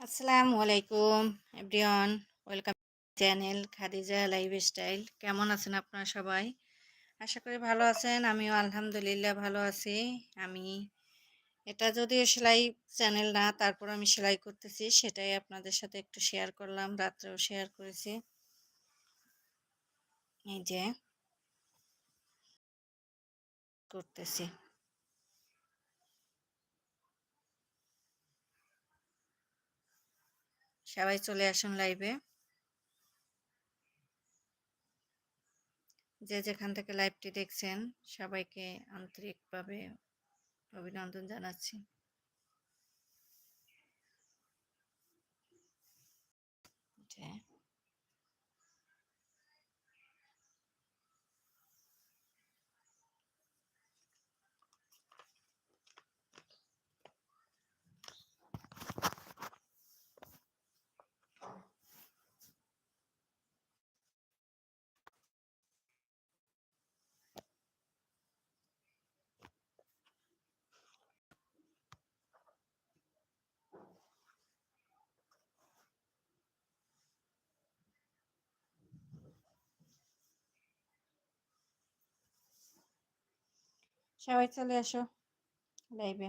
আসসালামু আলাইকুম, everyone. Welcome channel Khadija lifestyle. কেমন আছেন আপনারা সবাই? আশা করি ভালো আছেন, আমিও আলহামদুলিল্লাহ ভালো আছি। আমি এটা যদিও সেলাই চ্যানেল না, তারপর আমি সেলাই করতেছি, সেটাই আপনাদের সাথে একটু শেয়ার করলাম, রাত্রেও শেয়ার করেছি। এই যে, করতেছি। সবাই চলে আসুন লাইভে যে যেখান থেকে লাইভটি দেখছেন সবাইকে আন্তরিকভাবে অভিনন্দন জানাচ্ছি। সবাই চলে আসো লাইভে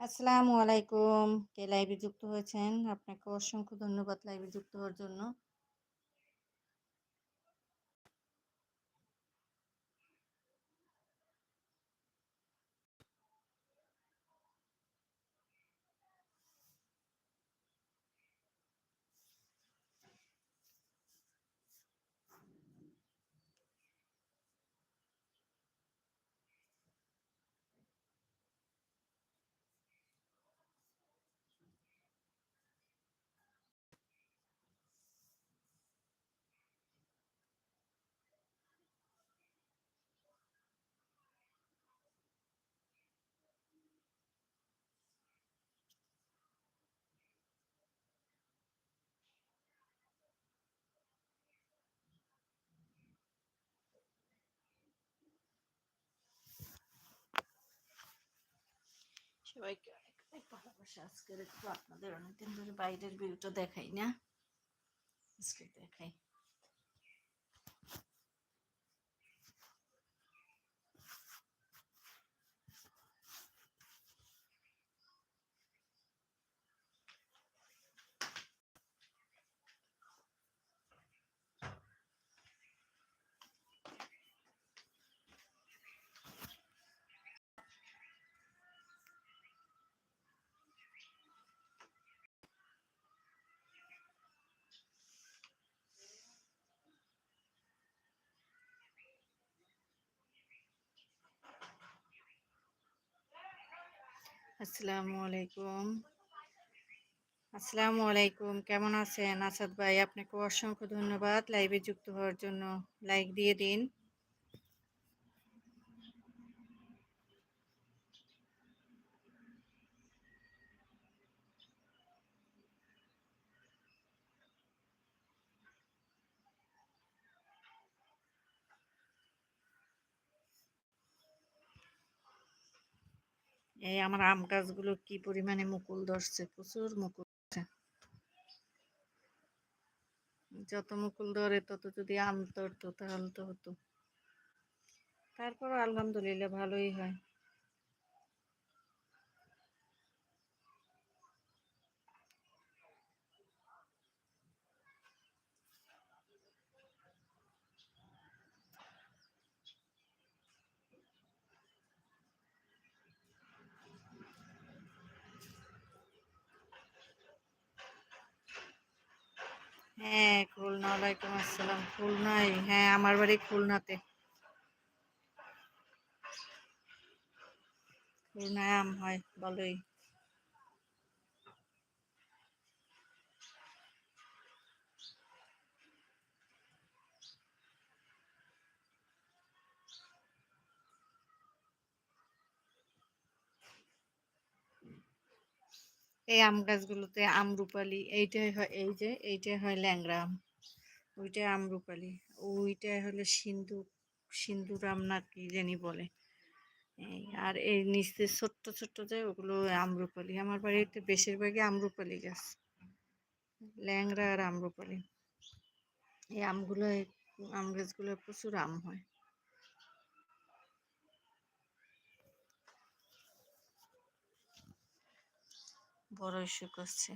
আসসালামু আলাইকুম। কে লাইভে যুক্ত হয়েছেন? আপনাকে অসংখ্য ধন্যবাদ লাইভে যুক্ত হওয়ার জন্য। সবাইকে অনেক অনেক ধরে বাইরের ভিউটা দেখাই না। দেখাই। আসসালামু আলাইকুম। আসসালামু আলাইকুম, কেমন আছেন? আসাদ ভাই, আপনাকে অসংখ্য ধন্যবাদ। লাইভে যুক্ত হওয়ার জন্য লাইক দিয়ে দিন। এই আমার আম গাছগুলো কি পরিমাণে মুকুল ধরছে? প্রচুর মুকুল যত মুকুল ধরে, তত যদি আম ধরতো, তাহলে তো হতো। তারপর আলহামদুলিল্লাহ ভালোই হয়। হ্যাঁ খুলনা ওয়ালাইকুম আসসালাম। খুলনায় হ্যাঁ আমার বাড়ি খুলনাতে। খুলনায় আম হয় ভালোই। এই আম গাছগুলোতে আমরুপালি এইটাই হয়, এই যে, এইটাই হয় ল্যাংড়া আম, ওইটাই আমরুপালি ওইটাই হলে সিন্ধু সিন্ধুরাম না কি জানি বলে, এই আর এই নিচে ছোট্ট ছোট্ট যে ওগুলো আম্রপালি আমার বাড়িতে বেশিরভাগই আম্রপালি গাছ, ল্যাংড়া আর আম্রপালি এই আমগুলো আম গাছগুলো প্রচুর আম হয়। বড় ইস্যু করছে।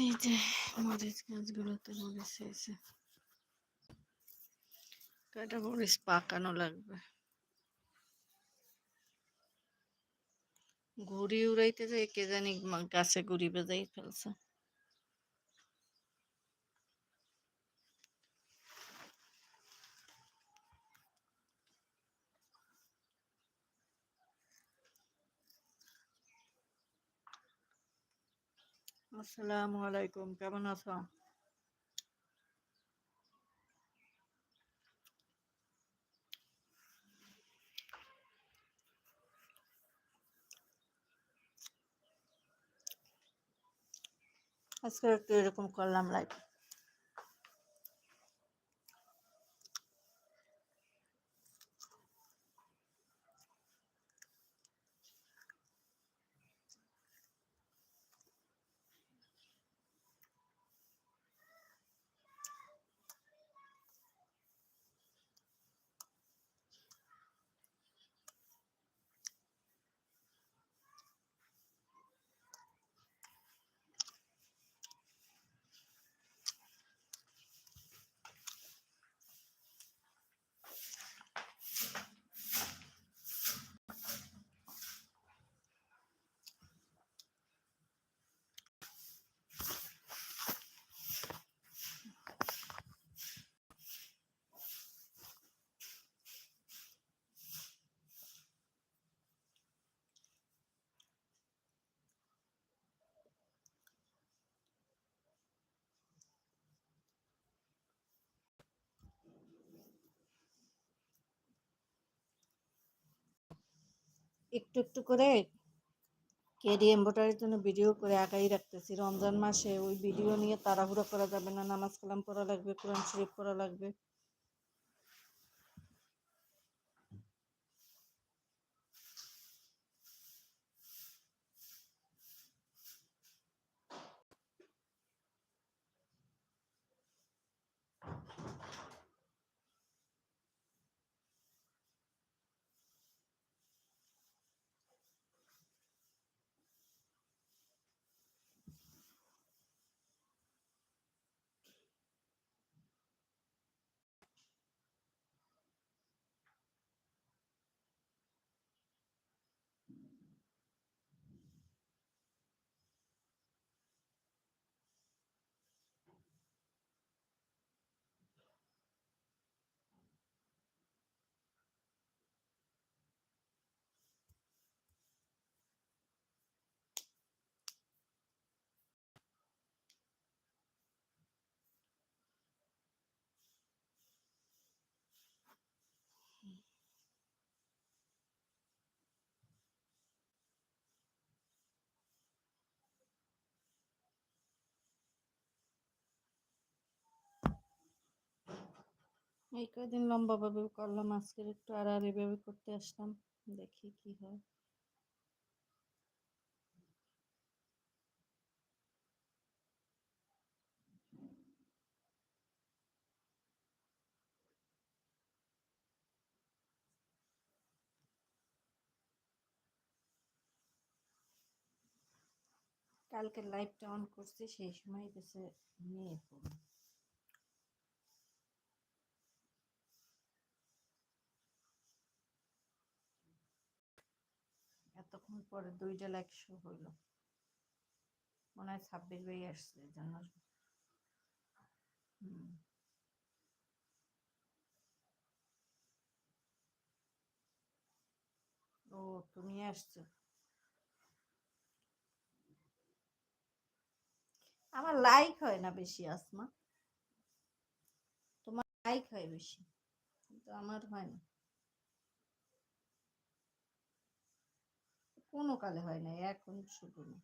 এই যে মরিচ গাছগুলোতে মরিচ হয়েছে। কয়টা মরিচ পাকানো লাগবে? ঘুড়ি উড়াইতে যাই কে জানি গাছে ঘুড়ি বেজাই ফেলছে। আসসালামু আলাইকুম কেমন আছো? আজকে একটু এরকম করলাম লাইভ একটু একটু করে কেডি এম্বোটারির জন্য ভিডিও করে আগাই রাখতেছি। রমজান মাসে ওই ভিডিও নিয়ে তাড়াহুড়ো করা যাবে না, নামাজ কালাম পড়া লাগবে, কোরআন শরীফ পড়া লাগবে। এই কদিন লম্বাভাবে করলাম, আজকের একটু আর আর এভাবে করতে আসলাম, দেখি কি হয়। কালকে লাইভটা অন করছি, সেই সময় মেয়ে ফোন পরে দুইটা লাইক শো হইল। মনে হয় ছাব্বিশ বাই আসছে জন্য। ও, তুমি আসছো। আমার লাইক হয় না বেশি, আসমা। তোমার লাইক হয় বেশি, কিন্তু আমার হয় না। কোনো কালে হয় নাই, এখন শুধু না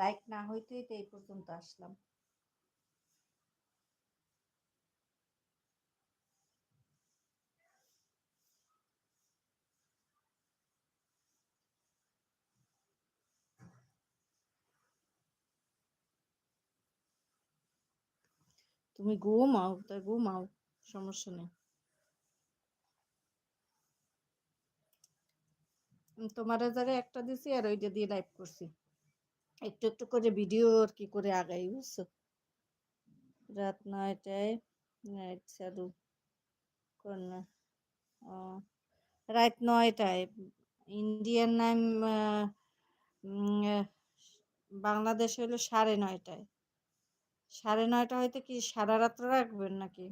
লাইক না হইতেই তো এই পর্যন্ত আসলাম। তুমি ঘুমাও তাই ঘুমাও, সমস্যা নেই। তোমার যারে একটা দিছি আর ওইটা দিয়ে লাইভ করছি। একটু একটু করে ভিডিও আর কি করে আগাই, বুঝছ? রাত নয়টায় নাইট চালু করনা ও, রাত নয়টায় ইন্ডিয়ান টাইম বাংলাদেশ হলো সাড়ে নয়টায়। সাড়ে নয়টা হয়তো কি সারা রাত্র রাখবেন নাকি?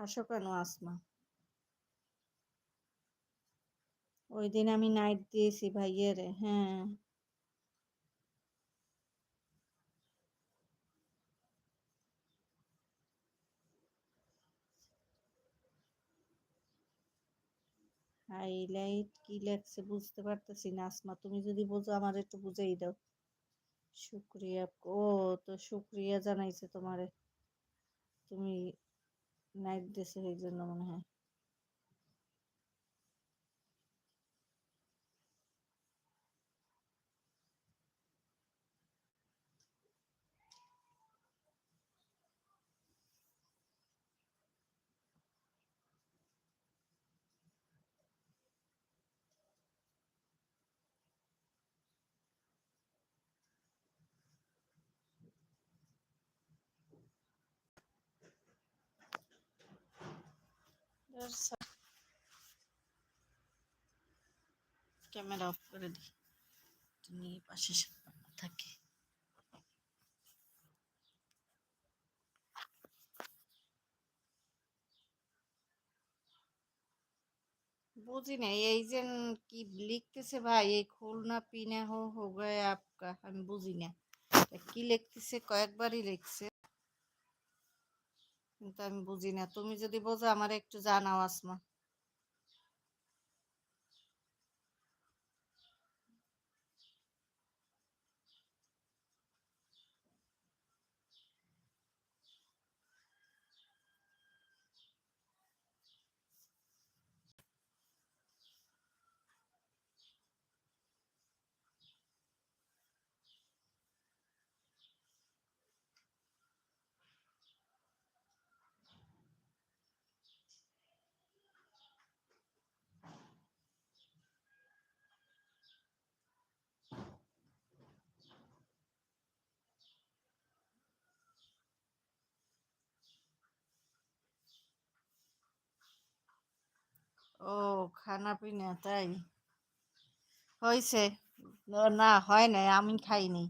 হাসো কেন, আসমা? ওই দিন আমি নাইট দিয়েছি ভাইয়ের হ্যাঁ। হাইলাইট কি লেখছে বুঝতে পারতেছি না, আসমা। তুমি যদি বোঝো আমার একটু বুঝাই দাও। শুক্রিয়া, ও তো শুক্রিয়া জানাইছে তোমারে। তুমি নাইট দিয়েছে এই জন্য মনে হয় ক্যামেরা অফ করে দিই। তুমি পাশে থাকি বুঝি না, এই যে কি লিখতেছে ভাই, এই খুলনা পিনা হো হো গয়া আপকা আমি বুঝি না। কি লিখতেছে, কয়েকবারই লিখছে। কিন্তু আমি বুঝি না তুমি যদি বোঝো আমার একটু জানাও আসমা। ও খানা পিনা, তাই? হয়েছে না হয় নাই, আমি খাইনি।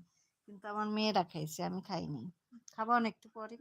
কিন্তু আমার মেয়েরা খাইছে, আমি খাইনি। খাব না একটু পরে।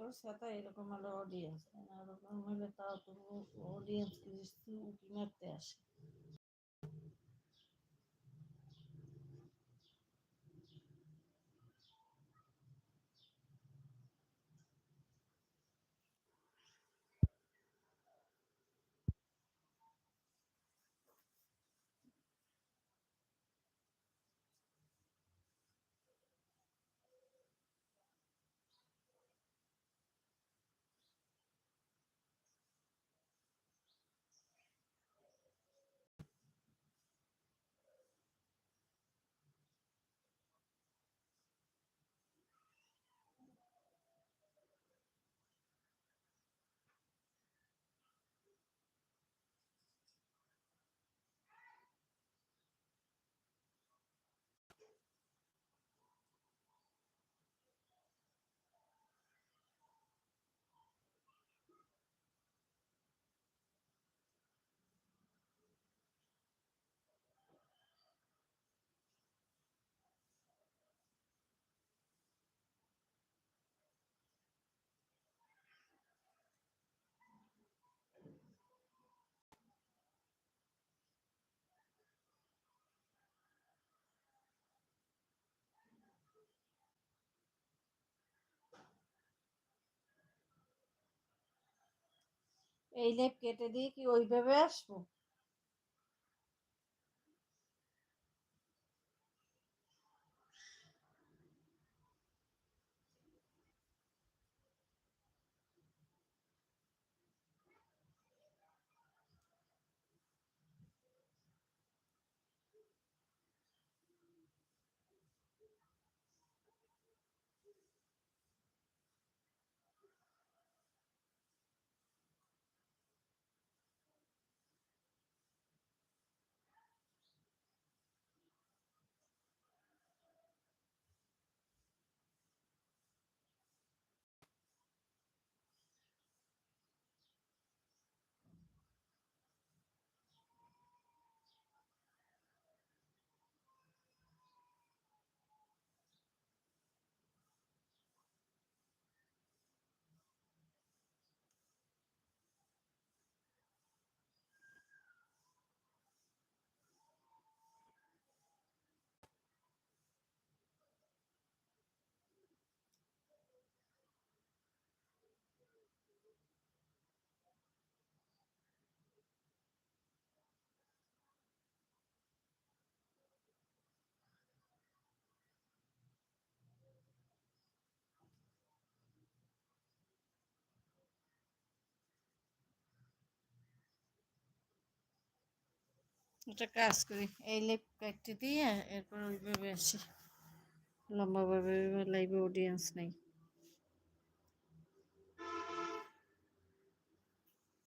ওর সাথে এরকম হলো অডিয়েন্স এরকম হলে তাও তো অডিয়েন্স কিছু উঁকি মারতে আসে। এই লেপ কেটে দিয়ে কি ওইভাবে আসব? একটা কাজ করি। এই লেপ কাটতে দিয়ে এরপর ওইভাবে আসি। লম্বাভাবে লাইভে অডিয়েন্স নেই।